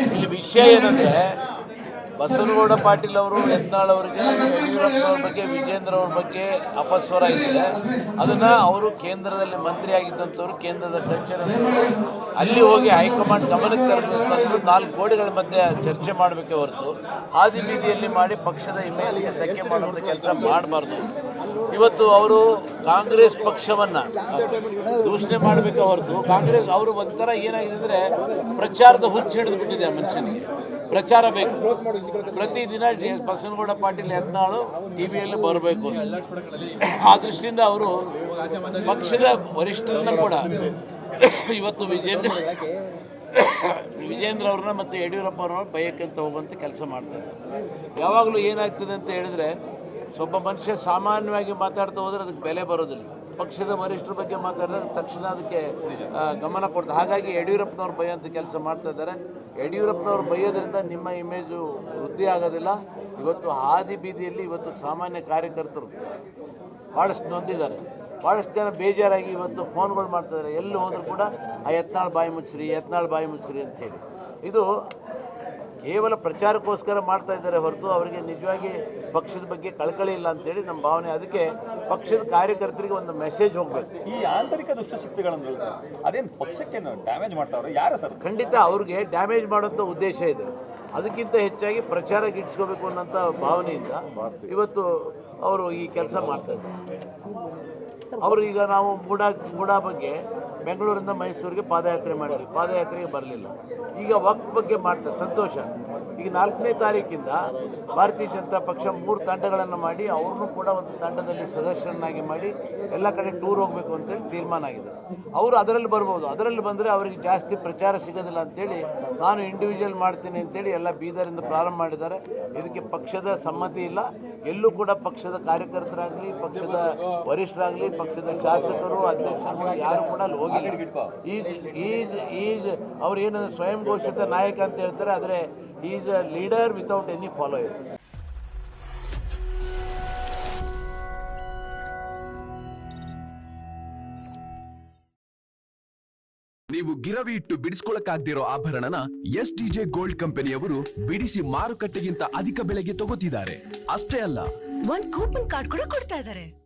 ಇಲ್ಲಿ ವಿಷಯ ಏನಂದ್ರೆ, ಬಸನಗೌಡ ಪಾಟೀಲ್ ಅವರು ಯತ್ನಾಳ್ ಅವರಿಗೆ ಯಡಿಯೂರಪ್ಪನವ್ರ ಬಗ್ಗೆ, ವಿಜೇಂದ್ರ ಅವ್ರ ಬಗ್ಗೆ ಅಪಸ್ವರ ಇದೆ ಅದನ್ನ ಅವರು ಕೇಂದ್ರದಲ್ಲಿ ಮಂತ್ರಿ ಆಗಿದ್ದಂಥವ್ರು ಕೇಂದ್ರದ ಅಧ್ಯಕ್ಷರನ್ನು ಅಲ್ಲಿ ಹೋಗಿ ಹೈಕಮಾಂಡ್ ಗಮನಕ್ಕೆ ತರಬೇಕು ನಾಲ್ಕು ಗೋಡೆಗಳ ಮಧ್ಯೆ ಚರ್ಚೆ ಮಾಡಬೇಕೆ ಹೊರತು. ಹಾದಿ ಬೀದಿಯಲ್ಲಿ ಮಾಡಿ ಪಕ್ಷದ ಇಮೇಲಿಗೆ ಧಕ್ಕೆ ಮಾಡುವಂಥ ಕೆಲಸ ಮಾಡಬಾರ್ದು. ಇವತ್ತು ಅವರು ಕಾಂಗ್ರೆಸ್ ಪಕ್ಷವನ್ನ ದೂಷಣೆ ಮಾಡಬೇಕೆ ಹೊರತು ಕಾಂಗ್ರೆಸ್ ಅವರು ಒಂಥರ ಏನಾಗಿದೆ ಅಂದ್ರೆ ಪ್ರಚಾರದ ಹುಚ್ಚು ಹಿಡಿದು ಬಿಟ್ಟಿದೆ ಆ ಮನುಷ್ಯನಿಗೆ. ಪ್ರಚಾರ ಬೇಕು. ಪ್ರತಿದಿನ ಎಸ್ ಬಸವನಗೌಡ ಪಾಟೀಲ್ ಎದ್ನಾಳು ಟಿ ವಿಯಲ್ಲಿ ಬರಬೇಕು ಆ ದೃಷ್ಟಿಯಿಂದ ಅವರು ಪಕ್ಷದ ವರಿಷ್ಠರನ್ನ ಕೂಡ ಇವತ್ತು ವಿಜೇಂದ್ರ ವಿಜೇಂದ್ರ ಅವ್ರನ್ನ ಮತ್ತು ಯಡಿಯೂರಪ್ಪ ಅವ್ರನ್ನ ಭಯಕ್ಕಂತ ಹೋಗುವಂಥ ಕೆಲಸ ಮಾಡ್ತಾ ಇದ್ದಾರೆ. ಯಾವಾಗಲೂ ಏನಾಗ್ತದೆ ಅಂತ ಹೇಳಿದ್ರೆ ಒಬ್ಬ ಮನುಷ್ಯ ಸಾಮಾನ್ಯವಾಗಿ ಮಾತಾಡ್ತಾ ಹೋದರೆ ಅದಕ್ಕೆ ಬೆಲೆ ಬರೋದಿಲ್ಲ. ಪಕ್ಷದ ವರಿಷ್ಠರ ಬಗ್ಗೆ ಮಾತಾಡಿದಾಗ ತಕ್ಷಣ ಅದಕ್ಕೆ ಗಮನ ಕೊಡ್ತಾರೆ. ಹಾಗಾಗಿ ಯಡಿಯೂರಪ್ಪನವ್ರು ಬೈಯೋಂಥ ಕೆಲಸ ಮಾಡ್ತಾ ಇದ್ದಾರೆ. ಯಡಿಯೂರಪ್ಪನವ್ರು ಬೈಯೋದ್ರಿಂದ ನಿಮ್ಮ ಇಮೇಜು ವೃದ್ಧಿ ಆಗೋದಿಲ್ಲ. ಇವತ್ತು ಹಾದಿ ಬೀದಿಯಲ್ಲಿ ಇವತ್ತು ಸಾಮಾನ್ಯ ಕಾರ್ಯಕರ್ತರು ಭಾಳಷ್ಟು ನೊಂದಿದ್ದಾರೆ. ಭಾಳಷ್ಟು ಜನ ಬೇಜಾರಾಗಿ ಇವತ್ತು ಫೋನ್ಗಳು ಮಾಡ್ತಿದ್ದಾರೆ ಎಲ್ಲಿ ಹೋದರೂ ಕೂಡ ಆ ಯತ್ನಾಳ್ ಬಾಯಿ ಮುಚ್ಚ್ರಿ ಯತ್ನಾಳ್ ಬಾಯಿ ಮುಚ್ಚ್ರಿ ಅಂತೇಳಿ ಇದು ಕೇವಲ ಪ್ರಚಾರಕ್ಕೋಸ್ಕರ ಮಾಡ್ತಾ ಇದ್ದಾರೆ ಹೊರತು ಅವರಿಗೆ ನಿಜವಾಗಿ ಪಕ್ಷದ ಬಗ್ಗೆ ಕಳಕಳಿ ಇಲ್ಲ ಅಂತೇಳಿ ನಮ್ಮ ಭಾವನೆ. ಅದಕ್ಕೆ ಪಕ್ಷದ ಕಾರ್ಯಕರ್ತರಿಗೆ ಒಂದು ಮೆಸೇಜ್ ಹೋಗಬೇಕು. ಈ ಆಂತರಿಕ ದುಷ್ಟಶಕ್ತಿಗಳನ್ನು ಅದೇನು ಪಕ್ಷಕ್ಕೆ ಡ್ಯಾಮೇಜ್ ಮಾಡ್ತಾವ್ರೆ? ಯಾರು ಸರ್? ಖಂಡಿತ ಅವ್ರಿಗೆ ಡ್ಯಾಮೇಜ್ ಮಾಡುವಂಥ ಉದ್ದೇಶ ಇದೆ. ಅದಕ್ಕಿಂತ ಹೆಚ್ಚಾಗಿ ಪ್ರಚಾರ ಗಿಟ್ಟಿಸ್ಕೋಬೇಕು ಅನ್ನೋಂಥ ಭಾವನೆಯಿಂದ ಇವತ್ತು ಅವರು ಈ ಕೆಲಸ ಮಾಡ್ತಾ ಇದ್ದಾರೆ. ಅವರು ಈಗ ನಾವು ಮೂಡ ಮೂಡ ಬಗ್ಗೆ ಬೆಂಗಳೂರಿಂದ ಮೈಸೂರಿಗೆ ಪಾದಯಾತ್ರೆ ಮಾಡಿದ್ವಿ ಪಾದಯಾತ್ರೆಗೆ ಬರಲಿಲ್ಲ. ಈಗ ವಕ್ಫ್ ಬಗ್ಗೆ ಮಾಡ್ತಾರೆ. ಸಂತೋಷ. ಈಗ ನಾಲ್ಕನೇ ತಾರೀಕಿಂದ ಭಾರತೀಯ ಜನತಾ ಪಕ್ಷ ಮೂರು ತಂಡಗಳನ್ನು ಮಾಡಿ, ಅವ್ರನ್ನೂ ಕೂಡ ಒಂದು ತಂಡದಲ್ಲಿ ಸದಸ್ಯರನ್ನಾಗಿ ಮಾಡಿ ಎಲ್ಲ ಕಡೆ ಟೂರ್ ಹೋಗಬೇಕು ಅಂತೇಳಿ ತೀರ್ಮಾನ ಆಗಿದೆ. ಅವರು ಅದರಲ್ಲಿ ಬರ್ಬೋದು. ಅದರಲ್ಲಿ ಬಂದರೆ ಅವರಿಗೆ ಜಾಸ್ತಿ ಪ್ರಚಾರ ಸಿಗೋದಿಲ್ಲ ಅಂತೇಳಿ ನಾನು ಇಂಡಿವಿಜುವಲ್ ಮಾಡ್ತೀನಿ ಅಂತೇಳಿ ಎಲ್ಲ ಬೀದರಿಂದ ಪ್ರಾರಂಭ ಮಾಡಿದ್ದಾರೆ. ಇದಕ್ಕೆ ಪಕ್ಷದ ಸಮ್ಮತಿ ಇಲ್ಲ. ಎಲ್ಲೂ ಕೂಡ ಪಕ್ಷದ ಕಾರ್ಯಕರ್ತರಾಗಲಿ, ಪಕ್ಷದ ವರಿಷ್ಠರಾಗಲಿ, ಪಕ್ಷದ ಶಾಸಕರು, ಅಧ್ಯಕ್ಷರು ಯಾರು ಕೂಡ ಅಲ್ಲಿ ಹೋಗಿಲ್ಲ ಈಸ್ ಈಸ್ ಈಸ್ ಅವ್ರು ಏನಂದ್ರೆ ಸ್ವಯಂ ಘೋಷಿತ ನಾಯಕ ಅಂತ ಹೇಳ್ತಾರೆ ಆದರೆ is a leader without any followers ನೀವು ಗಿರವಿ ಇಟ್ಟು ಬಿಡಿಸ್ಕೊಳಕ್ಕಾಗ್ದಿರೋ ಆಭರಣನ ಎಸ್ ಡಿಜೆ ಗೋಲ್ಡ್ ಕಂಪನಿಯವರು ಬಿಡಿಸಿ ಮಾರುಕಟ್ಟೆಗಿಂತ ಅಧಿಕ ಬೆಲೆಗೆ ತಗೋತಿದ್ದಾರೆ. ಅಷ್ಟೇ ಅಲ್ಲ. ಒಂದ್ ಕೂಪನ್ ಕಾರ್ಡ್ ಕೂಡ ಕೊಡ್ತಾ ಇದಾರೆ